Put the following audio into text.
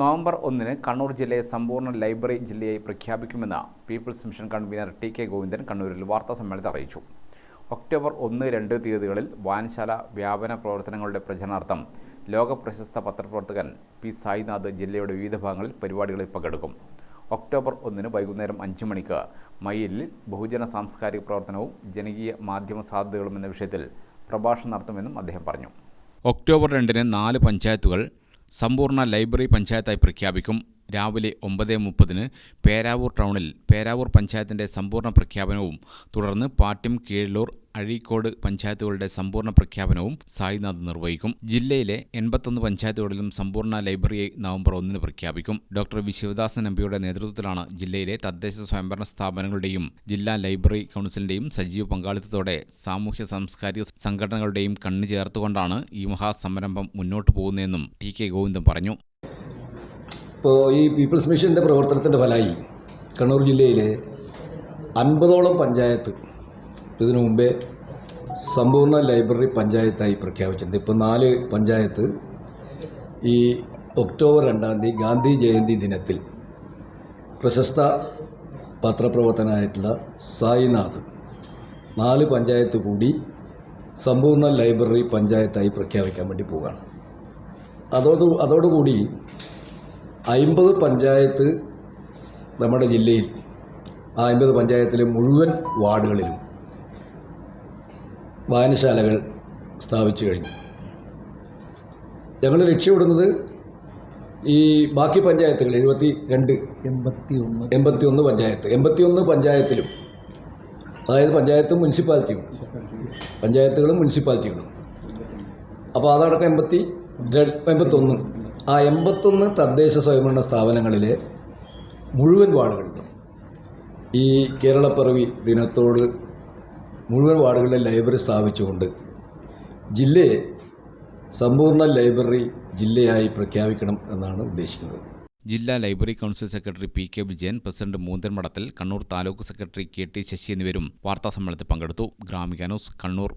November ഒന്നിന് കണ്ണൂർ ജില്ലയെ സമ്പൂർണ ലൈബ്രറി ജില്ലയായി പ്രഖ്യാപിക്കുമെന്ന് people's mission convener T K Govindan കണ്ണൂരിൽ വാർത്താ സമ്മേളനത്തിൽ അറിയിച്ചു. ഒക്ടോബർ ഒന്ന് രണ്ട് തീയതികളിൽ വായനശാല വ്യാപന പ്രവർത്തനങ്ങളുടെ പ്രചരണാർത്ഥം ലോക പ്രശസ്ത പത്രപ്രവർത്തകൻ പി സായിനാഥ് ജില്ലയുടെ വിവിധ ഭാഗങ്ങളിൽ പരിപാടികളിൽ പങ്കെടുക്കും. ഒക്ടോബർ ഒന്നിന് വൈകുന്നേരം അഞ്ച് മണിക്ക് മയിലിൽ ബഹുജന സാംസ്കാരിക പ്രവർത്തനവും ജനകീയ മാധ്യമ സാധ്യതകളും എന്ന വിഷയത്തിൽ പ്രഭാഷണം നടത്തുമെന്നും അദ്ദേഹം പറഞ്ഞു. ഒക്ടോബർ രണ്ടിന് നാല് പഞ്ചായത്തുകൾ സമ്പൂർണ ലൈബ്രറി പഞ്ചായത്തായി പ്രഖ്യാപിക്കും. രാവിലെ ഒമ്പത് മുപ്പതിന് പേരാവൂർ ടൗണിൽ പേരാവൂർ പഞ്ചായത്തിന്റെ സമ്പൂർണ പ്രഖ്യാപനവും തുടർന്ന് പാട്യം കീഴല്ലൂർ അഴീക്കോട് പഞ്ചായത്തുകളുടെ സമ്പൂർണ പ്രഖ്യാപനവും സായിനാഥ് നിർവഹിക്കും. ജില്ലയിലെ എൺപത്തൊന്ന് പഞ്ചായത്തുകളിലും സമ്പൂർണ ലൈബ്രറി നവംബർ ഒന്നിന് പ്രഖ്യാപിക്കും. ഡോക്ടർ വി ശിവദാസൻ എംപിയുടെ നേതൃത്വത്തിലാണ് ജില്ലയിലെ തദ്ദേശ സ്വയംഭരണ സ്ഥാപനങ്ങളുടെയും ജില്ലാ ലൈബ്രറി കൗൺസിലിന്റെയും സജീവ പങ്കാളിത്തത്തോടെ സാമൂഹ്യ സാംസ്കാരിക സംഘടനകളുടെയും കണ്ണു ചേർത്തുകൊണ്ടാണ് ഈ മഹാസംരംഭം മുന്നോട്ടു പോകുന്നതെന്നും ടി കെ ഗോവിന്ദൻ പറഞ്ഞു. ഇപ്പോൾ ഈ പീപ്പിൾസ് മിഷന്റെ പ്രവർത്തനത്തിന്റെ ഫലമായി കണ്ണൂർ ജില്ലയിലെ അൻപതോളം പഞ്ചായത്ത് ഇതിനു മുമ്പേ സമ്പൂർണ ലൈബ്രറി പഞ്ചായത്തായി പ്രഖ്യാപിച്ചിട്ടുണ്ട്. ഇപ്പോൾ നാല് പഞ്ചായത്ത് ഈ ഒക്ടോബർ രണ്ടാം തീയതി ഗാന്ധി ജയന്തി ദിനത്തിൽ പ്രശസ്ത പത്രപ്രവർത്തനായിട്ടുള്ള സായിനാഥ് നാല് പഞ്ചായത്ത് കൂടി സമ്പൂർണ ലൈബ്രറി പഞ്ചായത്തായി പ്രഖ്യാപിക്കാൻ വേണ്ടി പോവുകയാണ്. അതോട് അതോടുകൂടി അമ്പത് പഞ്ചായത്ത് നമ്മുടെ ജില്ലയിൽ ആ അമ്പത് പഞ്ചായത്തിലെ മുഴുവൻ വാർഡുകളിലും വായനശാലകൾ സ്ഥാപിച്ചു കഴിഞ്ഞു. ഞങ്ങൾ ലക്ഷ്യമിടുന്നത് ഈ ബാക്കി പഞ്ചായത്തുകൾ എഴുപത്തി രണ്ട് എൺപത്തി ഒന്ന് എൺപത്തി ഒന്ന് പഞ്ചായത്ത്. എൺപത്തി ഒന്ന് പഞ്ചായത്തിലും അതായത് പഞ്ചായത്തും മുനിസിപ്പാലിറ്റിയും പഞ്ചായത്തുകളും മുനിസിപ്പാലിറ്റികളും. അപ്പോൾ അതടക്കം എൺപത്തി എൺപത്തൊന്ന്. ആ എൺപത്തൊന്ന് തദ്ദേശ സ്വയംഭരണ സ്ഥാപനങ്ങളിലെ മുഴുവൻ വാർഡുകളിലും ഈ കേരളപ്പിറവി ദിനത്തോട് മുഴുവൻ വാർഡുകളിലെ ലൈബ്രറി സ്ഥാപിച്ചുകൊണ്ട് ജില്ലയെ സമ്പൂർണ ലൈബ്രറി ജില്ലയായി പ്രഖ്യാപിക്കണം എന്നാണ് ഉദ്ദേശിക്കുന്നത്. ജില്ലാ library council secretary P K Vijayan president Moonthan Madathil Kannur taluk secretary K T Sasi എന്നിവരും വാർത്താസമ്മേളനത്തിൽ പങ്കെടുത്തു. ഗ്രാമിക ന്യൂസ് കണ്ണൂർ.